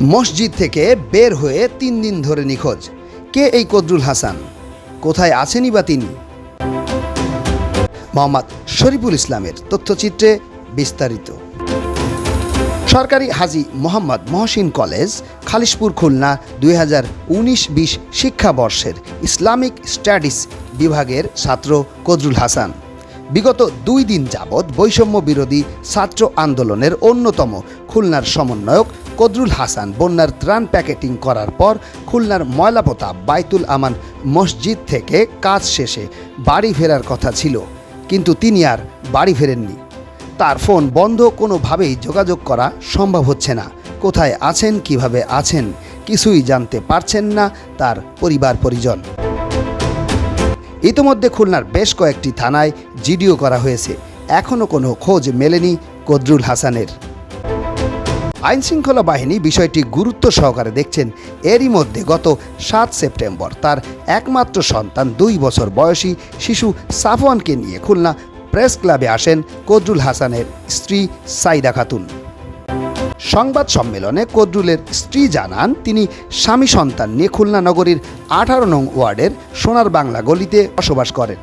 মসজিদ থেকে বের হয়ে তিন দিন ধরে নিখোঁজ। কে এই কদরুল হাসান? কোথায় আছেনই বা তিনি? মোহাম্মদ শরীফুল ইসলামের তথ্যচিত্রে বিস্তারিত। সরকারি হাজি মোহাম্মদ মহসিন কলেজ, খালিশপুর, খুলনা, দুই হাজার উনিশ বিশ শিক্ষাবর্ষের ইসলামিক স্টাডিজ বিভাগের ছাত্র কদরুল হাসান। বিগত দুই দিন যাবৎ বৈষম্য বিরোধী ছাত্র আন্দোলনের অন্যতম খুলনার সমন্বয়ক কদরুল হাসান বন্যার ত্রাণ প্যাকেটিং করার পর খুলনার ময়লাপোতা বাইতুল আমান মসজিদ থেকে কাজ শেষে বাড়ি ফেরার কথা ছিল, কিন্তু তিনি আর বাড়ি ফেরেননি। তার ফোন বন্ধ, কোনোভাবেই যোগাযোগ করা সম্ভব হচ্ছে না। কোথায় আছেন, কীভাবে আছেন, কিছুই জানতে পারছেন না তার পরিবার পরিজন। ইতোমধ্যে খুলনার বেশ কয়েকটি থানায় জিডিও করা হয়েছে। এখনও কোনো খোঁজ মেলেনি কদরুল হাসানের। আইনশৃঙ্খলা বাহিনী বিষয়টি গুরুত্ব সহকারে দেখছেন। এরই মধ্যে গত সাত সেপ্টেম্বর তার একমাত্র সন্তান দুই বছর বয়সী শিশু সাফওয়ানকে নিয়ে খুলনা প্রেস ক্লাবে আসেন কদরুল হাসানের স্ত্রী সাইদা খাতুন। সংবাদ সম্মেলনে কদরুলের স্ত্রী জানান, তিনি স্বামী সন্তান নিয়ে খুলনা নগরীর আঠারো নং ওয়ার্ডের সোনার বাংলা গলিতে বসবাস করেন।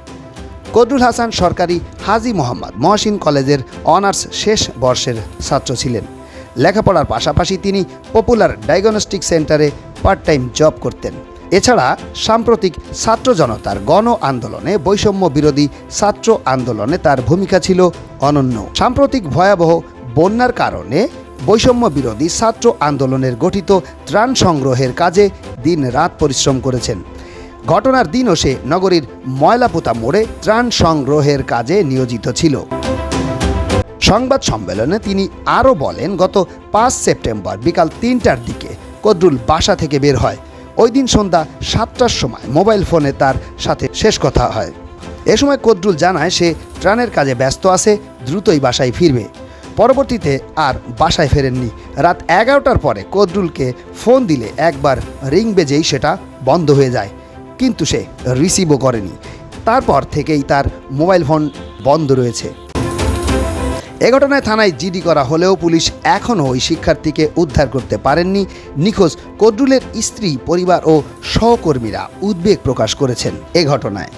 কদরুল হাসান সরকারি হাজি মোহাম্মদ মহসিন কলেজের অনার্স শেষ বর্ষের ছাত্র ছিলেন। লেখাপড়ার পাশাপাশি তিনি পপুলার ডায়াগনস্টিক সেন্টারে পার্ট টাইম জব করতেন। এছাড়া সাম্প্রতিক ছাত্র জনতার গণ আন্দোলনে বৈষম্য বিরোধী ছাত্র আন্দোলনে তার ভূমিকা ছিল অনন্য। সাম্প্রতিক ভয়াবহ বন্যার কারণে বৈষম্য বিরোধী ছাত্র আন্দোলনের গঠিত ত্রাণ সংগ্রহের কাজে দিন রাত পরিশ্রম করেছেন। ঘটনার দিনও সে নগরীর ময়লাপোতা মোড়ে ত্রাণ সংগ্রহের কাজে নিয়োজিত ছিল। সংবাদ সম্মেলনে তিনি আরও বলেন, গত পাঁচ সেপ্টেম্বর বিকাল তিনটার দিকে কদরুল বাসা থেকে বের হয়। ওই দিন সন্ধ্যা সাতটার সময় মোবাইল ফোনে তার সাথে শেষ কথা হয়। এ সময় কদরুল জানায় সে ত্রাণের কাজে ব্যস্ত আছে, দ্রুতই বাসায় ফিরবে। পরবর্তীতে আর বাসায় ফেরেননি। রাত এগারোটার পরে কদরুলকে ফোন দিলে একবার রিং বেজেই সেটা বন্ধ হয়ে যায়। কিন্তু সে রিসিভও করেনি। তারপর থেকেই তার মোবাইল ফোন বন্ধ রয়েছে। এ ঘটনায় থানায় জিডি করা হলেও পুলিশ এখনও ওই শিক্ষার্থীকে উদ্ধার করতে পারেননি। নিখোঁজ কদরুলের স্ত্রী, পরিবার ও সহকর্মীরা উদ্বেগ প্রকাশ করেছেন এ ঘটনায়।